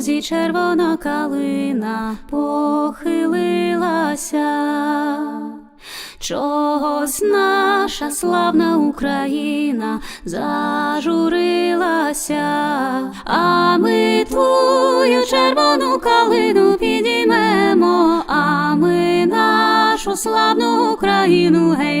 лузі червона калина похилилася. Чогось наша славна Україна зажурилася, а ми твою червону калину підіймемо, а ми нашу славну Україну гей,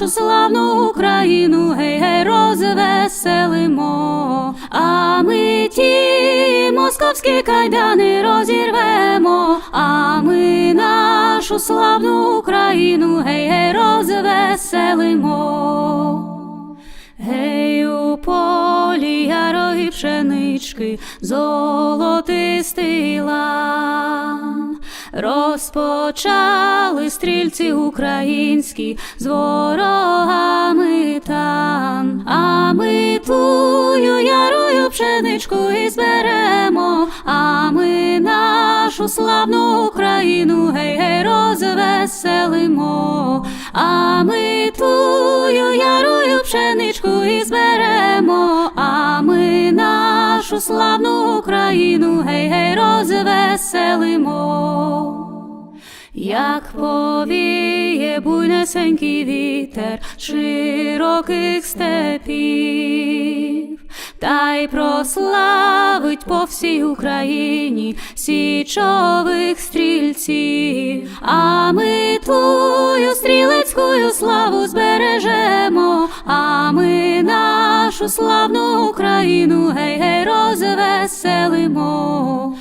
нашу славну Україну гей, гей, розвеселимо, а ми ті московські кайдани розірвемо, а ми нашу славну Україну гей, гей, розвеселимо. Гей, у полі ярої пшенички, золотистий лан. Розпочали стрільці українські з ворогами тан, а ми тую ярою пшеничку і зберемо, а ми нашу славну Україну гей, гей, розвеселимо, а ми тую ярою пшеничку і зберемо, нашу славну Україну. Гей, гей, розвеселимо. Як повіє буйнесенький вітер широких степів, та й прославить по всій Україні січових стрільців, а ми твою стрілецькую славу збережемо, нашу славну Україну. Гей, гей, розвеселимо,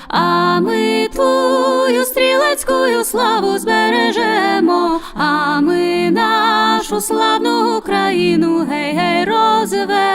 а ми твою стрілецькою славу збережемо, а ми нашу славну Україну. Гей, гей, розвеселимо.